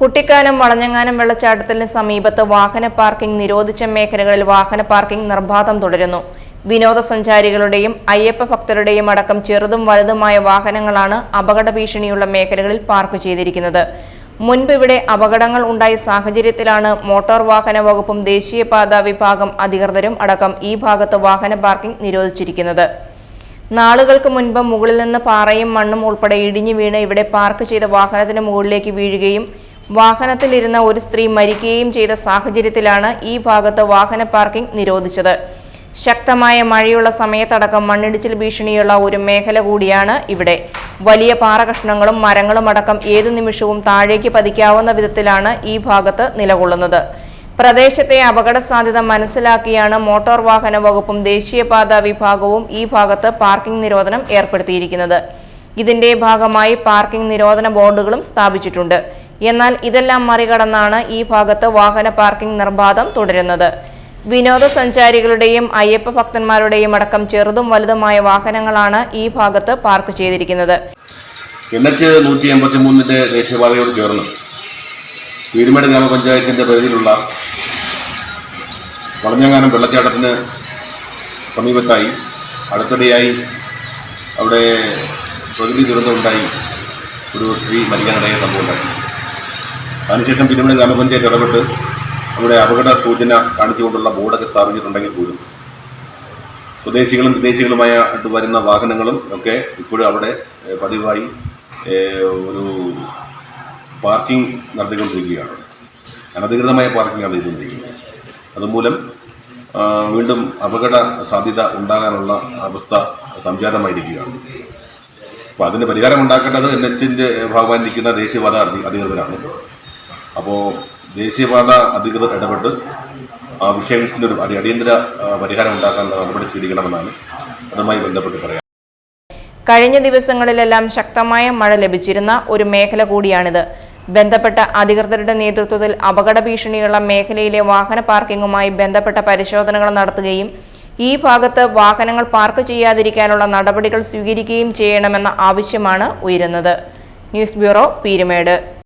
കുട്ടിക്കാനം വളഞ്ഞങ്ങാനം വെള്ളച്ചാട്ടത്തിന് സമീപത്ത് വാഹന പാർക്കിംഗ് നിരോധിച്ച മേഖലകളിൽ വാഹന പാർക്കിംഗ് നിർബാധം തുടരുന്നു. വിനോദസഞ്ചാരികളുടെയും അയ്യപ്പ ഭക്തരുടെയും അടക്കം ചെറുതും വലുതുമായ വാഹനങ്ങളാണ് അപകട ഭീഷണിയുള്ള മേഖലകളിൽ പാർക്ക് ചെയ്തിരിക്കുന്നത്. മുൻപ് ഇവിടെ അപകടങ്ങൾ ഉണ്ടായ സാഹചര്യത്തിലാണ് മോട്ടോർ വാഹന വകുപ്പും ദേശീയപാത വിഭാഗം അധികൃതരും അടക്കം ഈ ഭാഗത്ത് വാഹന പാർക്കിംഗ് നിരോധിച്ചിരിക്കുന്നത്. നാളുകൾക്ക് മുൻപ് മുകളിൽ നിന്ന് പാറയും മണ്ണും ഉൾപ്പെടെ ഇടിഞ്ഞു വീണ് ഇവിടെ പാർക്ക് ചെയ്ത വാഹനത്തിന് മുകളിലേക്ക് വീഴുകയും വാഹനത്തിലിരുന്ന ഒരു സ്ത്രീ മരിക്കുകയും ചെയ്ത സാഹചര്യത്തിലാണ് ഈ ഭാഗത്ത് വാഹന പാർക്കിംഗ് നിരോധിച്ചത്. ശക്തമായ മഴയുള്ള സമയത്തടക്കം മണ്ണിടിച്ചിൽ ഭീഷണിയുള്ള ഒരു മേഖല കൂടിയാണ് ഇവിടെ. വലിയ പാറ കഷ്ണങ്ങളും മരങ്ങളും അടക്കം ഏതു നിമിഷവും താഴേക്ക് പതിക്കാവുന്ന വിധത്തിലാണ് ഈ ഭാഗത്ത് നിലകൊള്ളുന്നത്. പ്രദേശത്തെ അപകട സാധ്യത മനസ്സിലാക്കിയാണ് മോട്ടോർ വാഹന വകുപ്പും ദേശീയപാത വിഭാഗവും ഈ ഭാഗത്ത് പാർക്കിംഗ് നിരോധനം ഏർപ്പെടുത്തിയിരിക്കുന്നത്. ഇതിന്റെ ഭാഗമായി പാർക്കിംഗ് നിരോധന ബോർഡുകളും സ്ഥാപിച്ചിട്ടുണ്ട്. എന്നാൽ ഇതെല്ലാം മറികടന്നാണ് ഈ ഭാഗത്ത് വാഹന പാർക്കിംഗ് നിർബാധം തുടരുന്നത്. വിനോദസഞ്ചാരികളുടെയും അയ്യപ്പ ഭക്തന്മാരുടെയും അടക്കം ചെറുതും വലുതുമായ വാഹനങ്ങളാണ് ഈ ഭാഗത്ത് പാർക്ക് ചെയ്തിരിക്കുന്നത്. എൻ എച്ച് നൂറ്റി എൺപത്തി മൂന്നിന്റെ ദേശീയപാതയോട് ചേർന്ന് വീരുമേട് പരിധിയിലുള്ള വളഞ്ഞങ്ങാനം വെള്ളച്ചാട്ടത്തിന് സമീപത്തായി അടുത്തിടെയായി അവിടെ പ്രകൃതി ദുരന്തമുണ്ടായി ഒരു സ്ത്രീ മരിക്കാനിടയ സംഭവം ഉണ്ടായി. അതിനുശേഷം പീരുമേട് ഗ്രാമപഞ്ചായത്ത് ഇടപെട്ട് അവിടെ അപകട സൂചന കാണിച്ചുകൊണ്ടുള്ള ബോർഡൊക്കെ സ്ഥാപിച്ചിട്ടുണ്ടെങ്കിൽ പോലും. സ്വദേശികളും വിദേശികളുമായ ആയിട്ട് വരുന്ന വാഹനങ്ങളും ഒക്കെ ഇപ്പോഴും അവിടെ പതിവായി ഒരു പാർക്കിംഗ് നടത്തിക്കൊണ്ടിരിക്കുകയാണ്. അനധികൃതമായ പാർക്കിംഗാണ് ചെയ്തുകൊണ്ടിരിക്കുന്നത് അതുമൂലം വീണ്ടും അപകട സാധ്യത ഉണ്ടാകാനുള്ള അവസ്ഥ സംജാതമായിരിക്കുകയാണ്. അപ്പോൾ അതിന് പരിഹാരം ഉണ്ടാക്കേണ്ടത് എൻ എച്ചിന്റെ ഭാഗമായി നിൽക്കുന്ന ദേശീയപാത അധി- അധികൃതരാണ്. അപ്പോൾ ദേശീയപാത അധികൃതർ ഇടപെട്ട് ആ വിഷയത്തിനൊരു ഒരു അടിയന്തര പരിഹാരം ഉണ്ടാക്കാനുള്ള നടപടി സ്വീകരിക്കണമെന്നാണ് അതുമായി ബന്ധപ്പെട്ട് പറയാം. കഴിഞ്ഞ ദിവസങ്ങളിലെല്ലാം ശക്തമായ മഴ ലഭിച്ചിരുന്ന ഒരു മേഖല കൂടിയാണിത്. ബന്ധപ്പെട്ട അധികൃതരുടെ നേതൃത്വത്തിൽ അപകട ഭീഷണിയുള്ള മേഖലയിലെ വാഹന പാർക്കിങ്ങുമായി ബന്ധപ്പെട്ട പരിശോധനകൾ നടത്തുകയും ഈ ഭാഗത്ത് വാഹനങ്ങൾ പാർക്ക് ചെയ്യാതിരിക്കാനുള്ള നടപടികൾ സ്വീകരിക്കുകയും ചെയ്യണമെന്ന ആവശ്യമാണ് ഉയരുന്നത്. News bureau Peermade.